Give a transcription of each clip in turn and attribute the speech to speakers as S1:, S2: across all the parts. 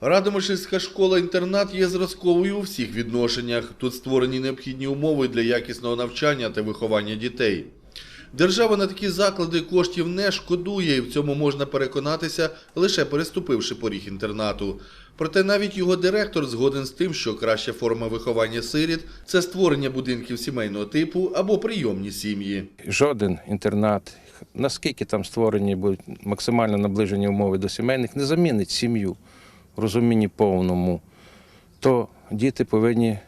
S1: Радомишльська школа-інтернат є зразковою у всіх відношеннях. Тут створені необхідні умови для якісного навчання та виховання дітей. Держава на такі заклади коштів не шкодує, і в цьому можна переконатися, лише переступивши поріг інтернату. Проте навіть його директор згоден з тим, що краща форма виховання сиріт це створення будинків сімейного типу або прийомні сім'ї.
S2: Жоден інтернат, наскільки там створені будуть максимально наближені умови до сімейних, не замінить сім'ю розумінні повному. То діти повинні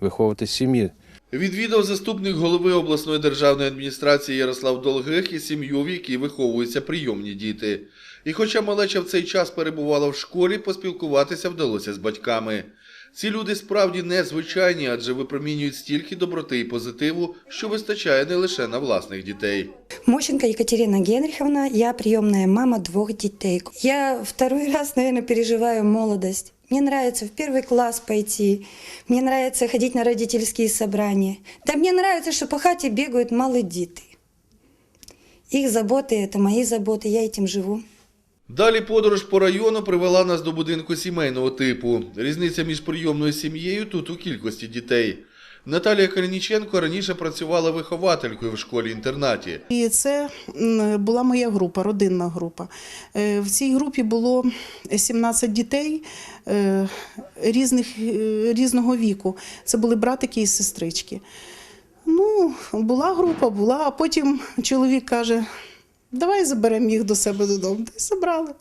S2: виховувати сім'ї.
S1: Відвідав заступник голови обласної державної адміністрації Ярослав Долгих і сім'ю, в якій виховуються прийомні діти. І хоча малеча в цей час перебувала в школі, поспілкуватися вдалося з батьками. Ці люди справді незвичайні, адже випромінюють стільки доброти і позитиву, що вистачає не лише на власних дітей.
S3: Мощенко Екатерина Генриховна, я приемная мама двух детей. Я второй раз, наверное, переживаю молодость. Мне нравится в первый класс пойти, мне нравится ходить на родительские собрания. Да мне нравится, что по хате бегают малые дети. Их заботы – это мои заботы, я этим живу.
S1: Далі подорож по району привела нас до будинку сімейного типу. Різниця між прийомною сім'єю тут у кількості дітей. Наталія Калініченко раніше працювала вихователькою в школі-інтернаті.
S4: І це була моя група, родинна група. Е, В цій групі було 17 дітей е, різних, е, різного віку. Це були братики і сестрички. Ну, була група, була, а потім чоловік каже: давай заберемо їх до себе додому. Та й забрали.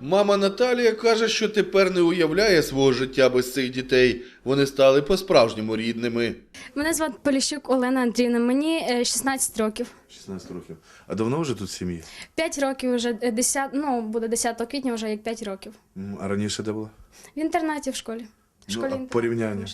S1: Мама Наталія каже, що тепер не уявляє свого життя без цих дітей. Вони стали по-справжньому рідними.
S5: Мене звати Поліщук Олена Андріївна. Мені е, 16 років.
S1: 16 років. А давно вже тут сім'ї?
S5: 5 років вже е, 10, ну буде 10 квітня, вже як 5 років.
S1: А раніше де була?
S5: В інтернаті в школі.
S1: Ну,
S5: школі інтернаті
S1: порівняння?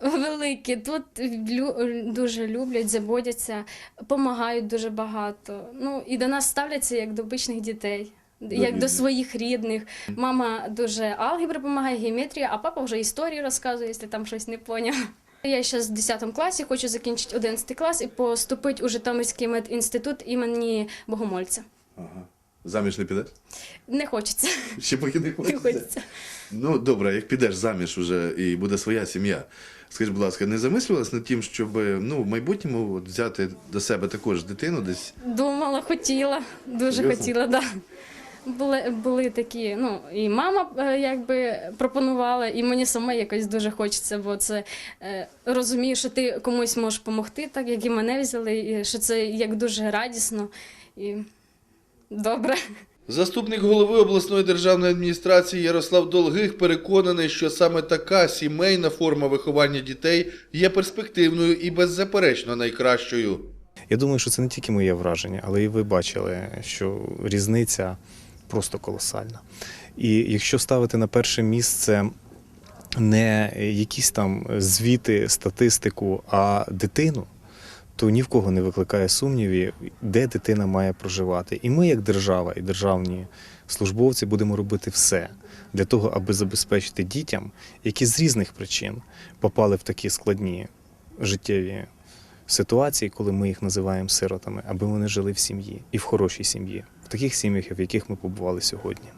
S5: Великі. Тут лю- дуже люблять, заботяться, допомагають дуже багато. Ну і до нас ставляться як до обичних дітей. Як до своїх рідних. Мама дуже алгебра допомагає, геометрія, а папа вже історії розказує, якщо там щось не поняв. Я ще з 10 класі хочу закінчити 11 клас і поступити у Житомирський медінститут імені Богомольця.
S1: Ага. Заміж не підеш?
S5: Не хочеться.
S1: Ще поки не
S5: Не хочеться.
S1: Ну, добре, як підеш заміж уже і буде своя сім'я. Скажіть, будь ласка, не замислювалась над тим, щоб ну, в майбутньому от, взяти до себе також дитину десь?
S5: Думала, хотіла, дуже
S1: Серйозно?
S5: хотіла, да. Були, були такі, ну, і мама е, якби пропонувала, і мені саме якось дуже хочеться, бо це е, розумію, що ти комусь можеш допомогти, так як і мене взяли, і що це як дуже радісно і добре.
S1: Заступник голови обласної державної адміністрації Ярослав Долгих переконаний, що саме така сімейна форма виховання дітей є перспективною і беззаперечно найкращою.
S6: Я думаю, що це не тільки моє враження, але і ви бачили, що різниця просто колосальна. І якщо ставити на перше місце не якісь там звіти, статистику, а дитину, то ні в кого не викликає сумнівів, де дитина має проживати. І ми, як держава і державні службовці, будемо робити все для того, аби забезпечити дітям, які з різних причин попали в такі складні життєві ситуації, коли ми їх називаємо сиротами, аби вони жили в сім'ї і в хорошій сім'ї, в таких сім'ях, в яких ми побували сьогодні.